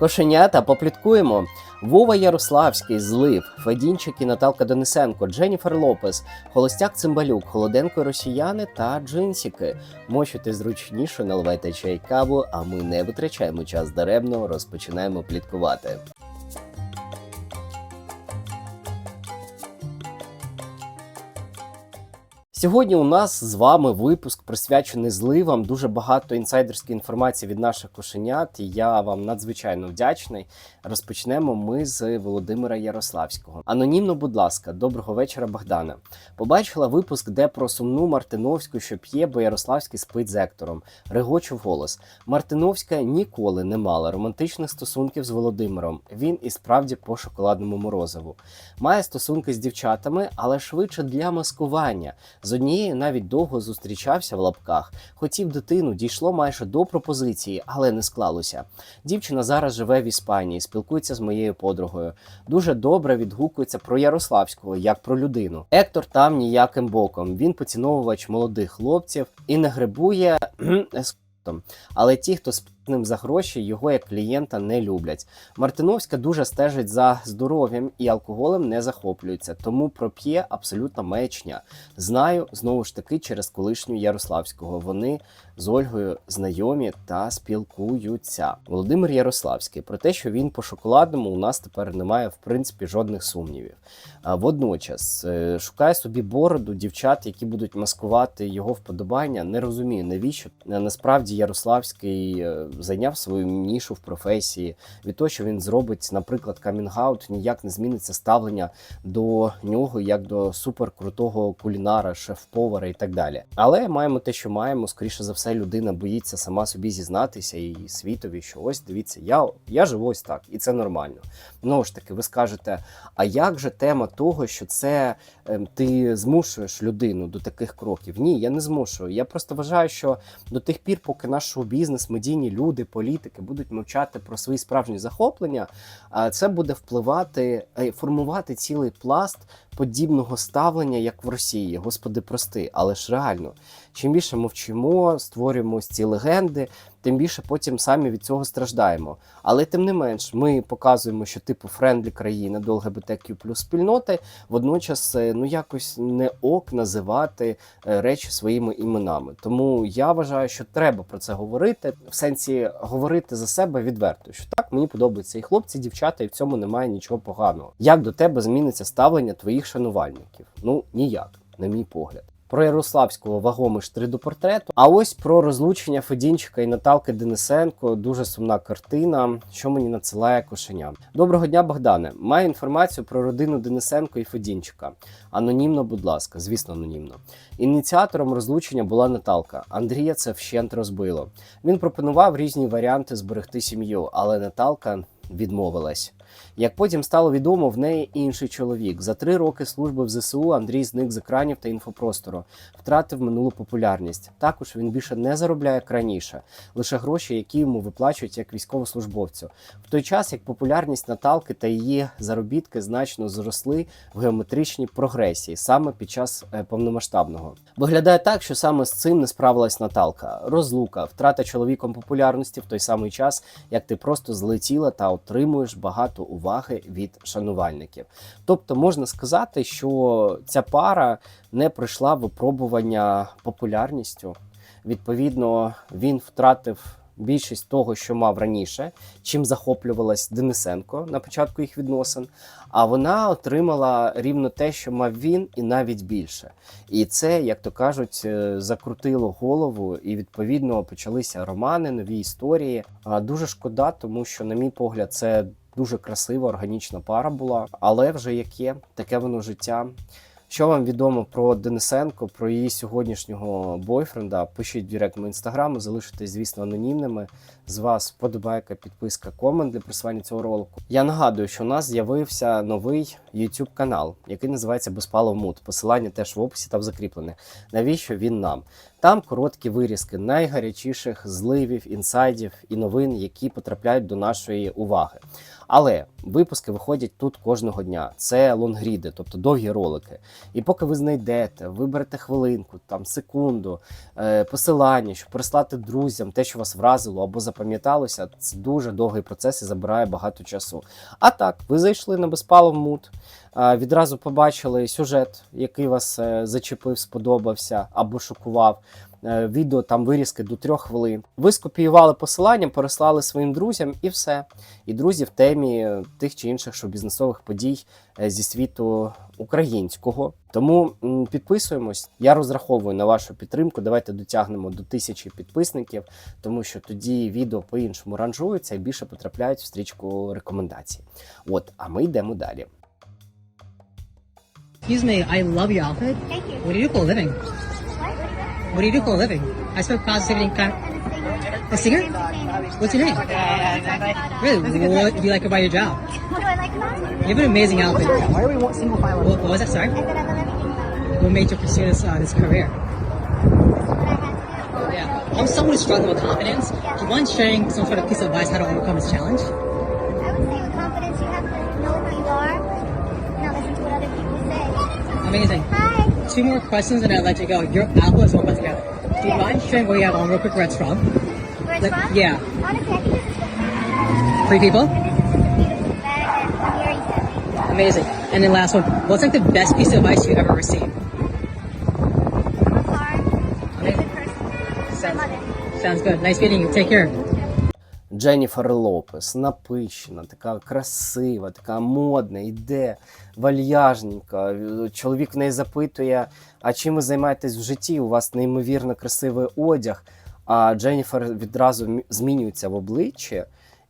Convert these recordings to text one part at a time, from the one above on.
Кошенята попліткуємо. Вова Ярославський, Злив, Федінчик і Наталка Денисенко, Дженніфер Лопес, Холостяк Цимбалюк, Холоденко Росіяни та Джинсіки. Мочите зручніше, наливайте чай каву, а ми не витрачаємо час даремно, розпочинаємо пліткувати. Сьогодні у нас з вами випуск присвячений зливам. Дуже багато інсайдерської інформації від наших кошенят. і Я вам надзвичайно вдячний. Розпочнемо ми з Володимира Ярославського. Анонімно, будь ласка, доброго вечора, Богдана. Побачила випуск, де про сумну Мартиновську, що п'є, бо Ярославський спить з Ектором. Регочу голос. Мартиновська ніколи не мала романтичних стосунків з Володимиром. Він і справді по шоколадному морозиву. Має стосунки з дівчатами, але швидше для маскування. З однією навіть довго зустрічався в лапках, хотів дитину, дійшло майже до пропозиції, але не склалося. Дівчина зараз живе в Іспанії, спілкується з моєю подругою. Дуже добре відгукується про Ярославського як про людину. Ектор там ніяким боком. Він поціновувач молодих хлопців і не грибує ескортом. Але ті, хто з ним за гроші, його як клієнта не люблять. Мартиновська дуже стежить за здоров'ям і алкоголем не захоплюється, тому проп'є абсолютно маячня. Знаю знову ж таки через колишню Ярославського. Вони з Ольгою знайомі та спілкуються. Володимир Ярославський про те, що він по шоколадному у нас тепер немає в принципі жодних сумнівів. Водночас е, шукає собі бороду дівчат, які будуть маскувати його вподобання. Не розумію, навіщо Е, насправді Ярославський е, зайняв свою нішу в професії. Від того, що він зробить, наприклад, камінгаут, ніяк не зміниться ставлення до нього як до суперкрутого кулінара, шеф-повара і так далі. Але маємо те, що маємо. Скоріше за все, людина боїться сама собі зізнатися і світові, що ось дивіться, я, я живу ось так, і це нормально. Знову ж таки, ви скажете, а як же тема того, що це ем, ти змушуєш людину до таких кроків? Ні, я не змушую. Я просто вважаю, що до тих пір, поки наш шоу-бізнес, медійні люди, політики будуть мовчати про свої справжні захоплення, це буде впливати, е, формувати цілий пласт подібного ставлення, як в Росії. Господи, прости, але ж реально, чим більше мовчимо, створюємо ці легенди, тим більше потім самі від цього страждаємо. Але тим не менш, ми показуємо, що типу френдлі країни до ЛГБТQ плюс спільноти, водночас е, ну якось не ок називати е, речі своїми іменами. Тому я вважаю, що треба про це говорити, в сенсі говорити за себе відверто, що так мені подобаються і хлопці, і дівчата, і в цьому немає нічого поганого. Як до тебе зміниться ставлення твоїх шанувальників? Ну ніяк, на мій погляд. Про Ярославського вагомий штрих до портрету. А ось про розлучення Федінчика і Наталки Денисенко. Дуже сумна картина, що мені надсилає кошеня. Доброго дня, Богдане. Маю інформацію про родину Денисенко і Федінчика. Анонімно, будь ласка, звісно, анонімно. Ініціатором розлучення була Наталка. Андрія це вщент розбило. Він пропонував різні варіанти зберегти сім'ю, але Наталка відмовилась. Як потім стало відомо, в неї інший чоловік. За три роки служби в ЗСУ Андрій зник з екранів та інфопростору, втратив минулу популярність. Також він більше не заробляє як раніше, лише гроші, які йому виплачують як військовослужбовцю. В той час як популярність Наталки та її заробітки значно зросли в геометричній прогресії саме під час е, повномасштабного. Виглядає так, що саме з цим не справилась Наталка. Розлука, втрата чоловіком популярності в той самий час, як ти просто злетіла та отримуєш багато уваги від шанувальників. Тобто можна сказати, що ця пара не пройшла випробування популярністю. Відповідно, він втратив більшість того, що мав раніше, чим захоплювалась Денисенко на початку їх відносин. А вона отримала рівно те, що мав він, і навіть більше. І це, як то кажуть, е, закрутило голову, і відповідно почалися романи, нові історії. Дуже шкода, тому що, на мій погляд, це дуже красива, органічна пара була. Але вже яке таке воно життя. Що вам відомо про Денисенко, про її сьогоднішнього бойфренда? Пишіть в директ мого інстаграму, залишитесь, звісно, анонімними. З вас вподобайка, підписка, комент для просування цього ролику. Я нагадую, що у нас з'явився новий YouTube канал, який називається Безпалов Мут. Посилання теж в описі та закріплене. Навіщо він нам? Там короткі вирізки найгарячіших зливів, інсайдів і новин, які потрапляють до нашої уваги. Але випуски виходять тут кожного дня. Це лонгріди, тобто довгі ролики. І поки ви знайдете, виберете хвилинку, там секунду, е, посилання, щоб прислати друзям те, що вас вразило або запам'яталося, це дуже довгий процес і забирає багато часу. А так, ви зайшли на безпалов мут, відразу побачили сюжет, який вас е, зачепив, сподобався або шокував. Е, Відео там вирізки до трьох хвилин. Ви скопіювали посилання, переслали своїм друзям і все. І друзі в темі тих чи інших шоу-бізнесових подій е, зі світу українського. Тому підписуємось. Я розраховую на вашу підтримку. Давайте дотягнемо до тисячі підписників, тому що тоді відео по-іншому ранжуються і більше потрапляють в стрічку рекомендацій. От, а ми йдемо далі. Excuse me, I love your outfit. Thank you. What do you do for a living? What? What do you do for a living? I spoke positivity and kind A singer? What's your name? Really? What do you like about your job? What do I like about it? You have an amazing outfit. Why do we want single file? What, what was that? Sorry? I said I love everything about it. What made you pursue this uh, this career? That's what I had to do. Yeah. I'm someone who's struggling with confidence. Do you mind sharing some sort of piece of advice how to overcome this challenge? I would say with confidence, you have to Amazing. Hi. Two more questions and I'll let you go. Your album is put together. Do you mind sharing where you have on real quick where it's from? Where it's Like, from? yeah. Honestly, I think this is just Three people? and this is just a beautiful bag that Amiri sent me. Amazing. And then last one. What's like the best piece of advice you ever received? Work hard. Be a good person. My mother. Sounds good. Nice meeting you. Take care. Дженніфер Лопес, напищена, така красива, така модна, йде вальяжненька. Чоловік в неї запитує: а чим ви займаєтесь в житті? У вас неймовірно красивий одяг. А Дженніфер відразу змінюється в обличчі,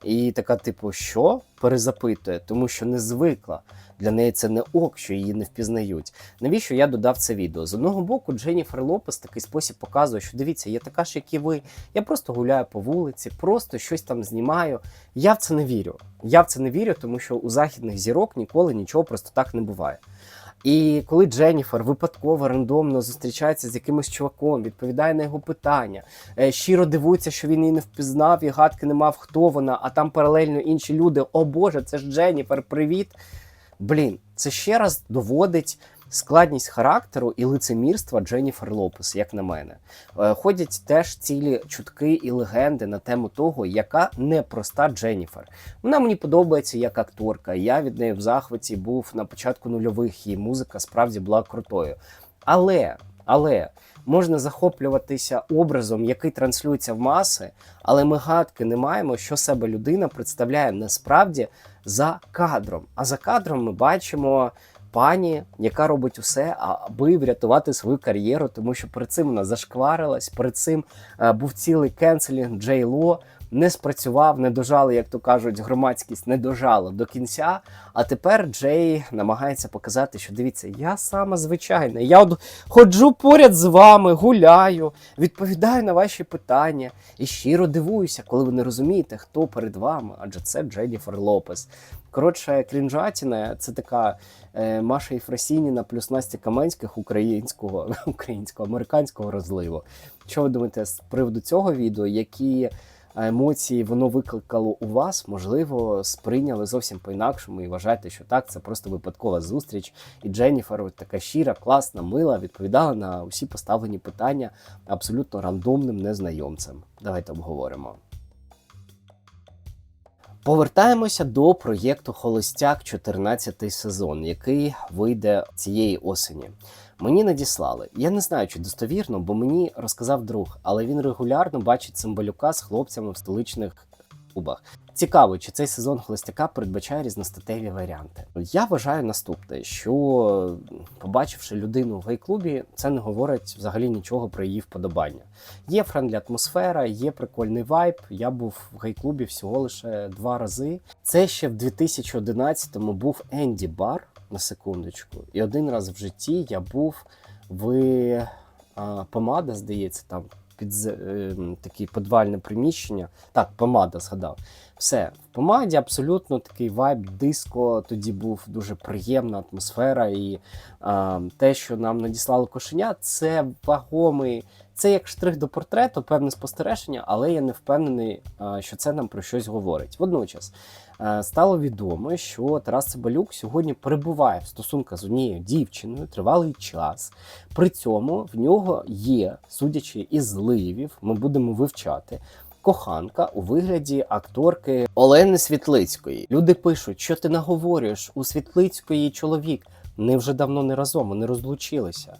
і така, типу, що? Перезапитує, тому що не звикла. Для неї це не ок, що її не впізнають. Навіщо я додав це відео? З одного боку, Дженніфер Лопес такий спосіб показує, що дивіться, я така ж, як і ви. Я просто гуляю по вулиці, просто щось там знімаю. Я в це не вірю. Я в це не вірю, тому що у західних зірок ніколи нічого просто так не буває. І коли Дженніфер випадково рандомно зустрічається з якимось чуваком, відповідає на його питання, е, щиро дивується, що він її не впізнав і гадки не мав, хто вона, а там паралельно інші люди. О Боже, це ж Дженніфер, привіт. Блін, це ще раз доводить складність характеру і лицемірства Дженніфер Лопес, як на мене. Е, Ходять теж цілі чутки і легенди на тему того, яка непроста Дженніфер. Вона мені подобається як акторка. Я від неї в захваті був на початку нульових, і музика справді була крутою. Але, але. Можна захоплюватися образом, який транслюється в маси, але ми гадки не маємо, що себе людина представляє насправді за кадром. А за кадром ми бачимо пані, яка робить усе, аби врятувати свою кар'єру, тому що перед цим вона зашкварилась, перед цим е, був цілий кенселінг Джей Ло. Не спрацював, не дожали, як то кажуть, громадськість не дожала до кінця. А тепер Джей намагається показати, що дивіться, я сама звичайна. Я от ходжу поряд з вами, гуляю, відповідаю на ваші питання і щиро дивуюся, коли ви не розумієте, хто перед вами, адже це Дженніфер Лопес. Коротше, крінжатіна це така е, Маша Єфросініна плюс Настя Каменських українського, українського, американського розливу. Що ви думаєте з приводу цього відео? Які емоції воно викликало у вас? Можливо, сприйняли зовсім по-інакшому і вважаєте, що так, це просто випадкова зустріч. І Дженніфер, от така щира, класна, мила, відповідала на усі поставлені питання абсолютно рандомним незнайомцем. Давайте обговоримо. Повертаємося до проєкту Холостяк 14 сезон, який вийде цієї осені. Мені надіслали. Я не знаю, чи достовірно, бо мені розказав друг, але він регулярно бачить Цимбалюка з хлопцями в столичних клубах. Цікаво, чи цей сезон холостяка передбачає різностатеві варіанти. Я вважаю наступне, що побачивши людину в гей-клубі, це не говорить взагалі нічого про її вподобання. Є френдлі атмосфера, є прикольний вайб. Я був в гей-клубі всього лише два рази. Це ще в 2011-му був Енді Бар на секундочку, і один раз в житті я був в а, помада, здається, там під е, таке подвальне приміщення. Так, помада згадав. Все, помаді абсолютно такий вайб, диско. Тоді був дуже приємна атмосфера. І а, те, що нам надіслали кошеня, це вагомий. Це як штрих до портрету, певне спостереження, але я не впевнений, що це нам про щось говорить. Водночас стало відомо, що Тарас Цимбалюк сьогодні перебуває в стосунках з однією дівчиною тривалий час. При цьому в нього є, судячи із зливів, ми будемо вивчати. Коханка у вигляді акторки Олени Світлицької. Люди пишуть, що ти наговорюєш у Світлицької чоловік. Вони вже давно не разом, вони розлучилися.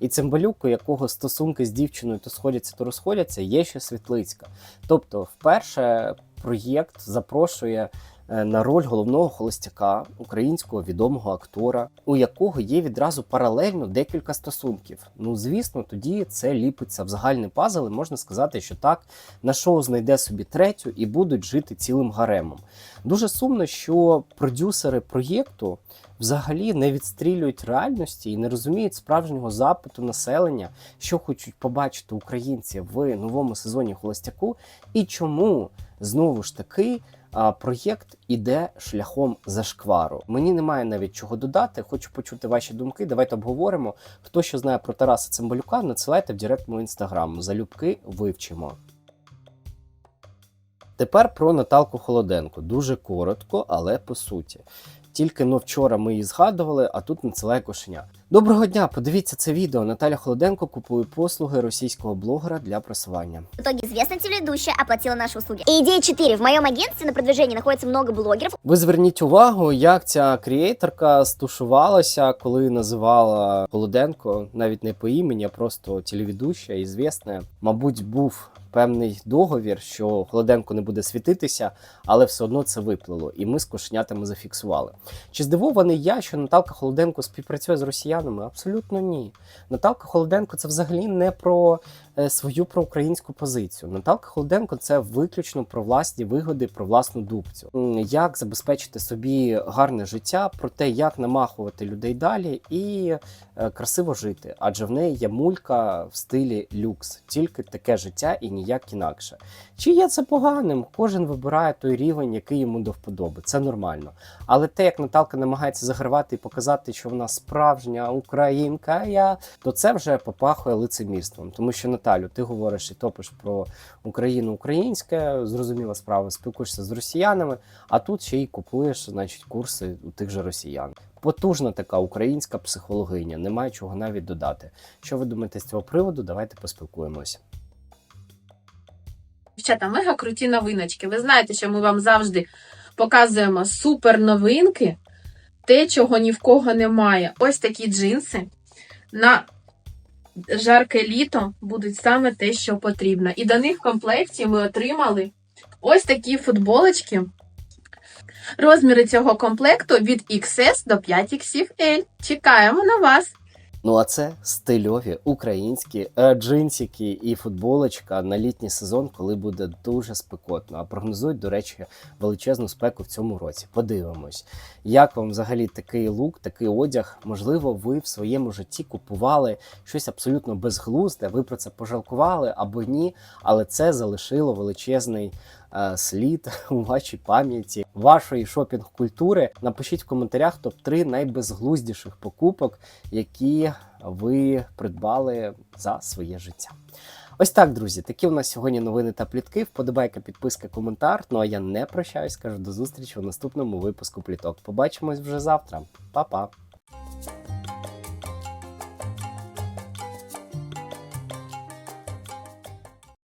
І Цимбалюк, у якого стосунки з дівчиною то сходяться, то розходяться, є ще Світлицька. Тобто, вперше проєкт запрошує на роль головного холостяка українського відомого актора, у якого є відразу паралельно декілька стосунків. Ну, звісно, тоді це ліпиться в загальний пазл, і можна сказати, що так на шоу знайде собі третю і будуть жити цілим гаремом. Дуже сумно, що продюсери проєкту взагалі не відстрілюють реальності і не розуміють справжнього запиту населення, що хочуть побачити українці в новому сезоні Холостяку, і чому знову ж таки. А проєкт іде шляхом зашквару. Мені немає навіть чого додати. Хочу почути ваші думки. Давайте обговоримо. Хто що знає про Тараса Цимбалюка, надсилайте в директ мого інстаграму. Залюбки вивчимо. Тепер про Наталку Холоденко. Дуже коротко, але по суті. Тільки но вчора ми її згадували, а тут надсилає кошеня. Доброго дня! Подивіться це відео. Наталя Холоденко купує послуги російського блогера для просування. В итоге известная телеведущая оплатила наши услуги. И идея 4. В моем агентстве на продвижении находится много блогеров, Ви зверніть увагу, як ця крієйторка стушувалася, коли називала Холоденко навіть не по імені, а просто телеведуща, і звісна. Мабуть, був певний договір, що Холоденко не буде світитися, але все одно це виплило, і ми з кошенятами зафіксували. Чи здивований я, що Наталка Холоденко співпрацює з росіянами? Абсолютно ні. Наталка Холоденко це взагалі не про свою проукраїнську позицію. Наталка Холоденко це виключно про власні вигоди, про власну дубцю. Як забезпечити собі гарне життя, про те, як намахувати людей далі і е, красиво жити. Адже в неї є мулька в стилі люкс, тільки таке життя і ніяк інакше. Чи є це поганим? Кожен вибирає той рівень, який йому до вподоби. Це нормально. Але те, як Наталка намагається загравати і показати, що вона справжня українка, я, то це вже попахує лицемірством. Тому що Наталю, ти говориш і топиш про Україну українське, зрозуміла справа, спілкуєшся з росіянами, а тут ще й купуєш, значить, курси у тих же росіян. Потужна така українська психологиня, немає чого навіть додати. Що ви думаєте з цього приводу? Давайте поспілкуємося. Дівчата, мега круті новиночки. Ви знаєте, що ми вам завжди показуємо супер новинки, те, чого ні в кого немає. Ось такі джинси на жарке літо будуть саме те, що потрібно. І до них в комплекті ми отримали ось такі футболочки. Розміри цього комплекту від XS до 5XL. Чекаємо на вас! Ну а це стильові українські е, джинсики і футболочка на літній сезон, коли буде дуже спекотно. А прогнозують, до речі, величезну спеку в цьому році. Подивимось, як вам взагалі такий лук, такий одяг. Можливо, ви в своєму житті купували щось абсолютно безглузде. Ви про це пожалкували або ні, але це залишило величезний. Е, Слід у вашій пам'яті вашої шопінг-культури. Напишіть в коментарях топ-3 найбезглуздіших покупок, які ви придбали за своє життя. Ось так, друзі. Такі у нас сьогодні новини та плітки. Вподобайка, підписка, коментар. Ну а я не прощаюсь, кажу до зустрічі у наступному випуску пліток. Побачимось вже завтра. Па-па!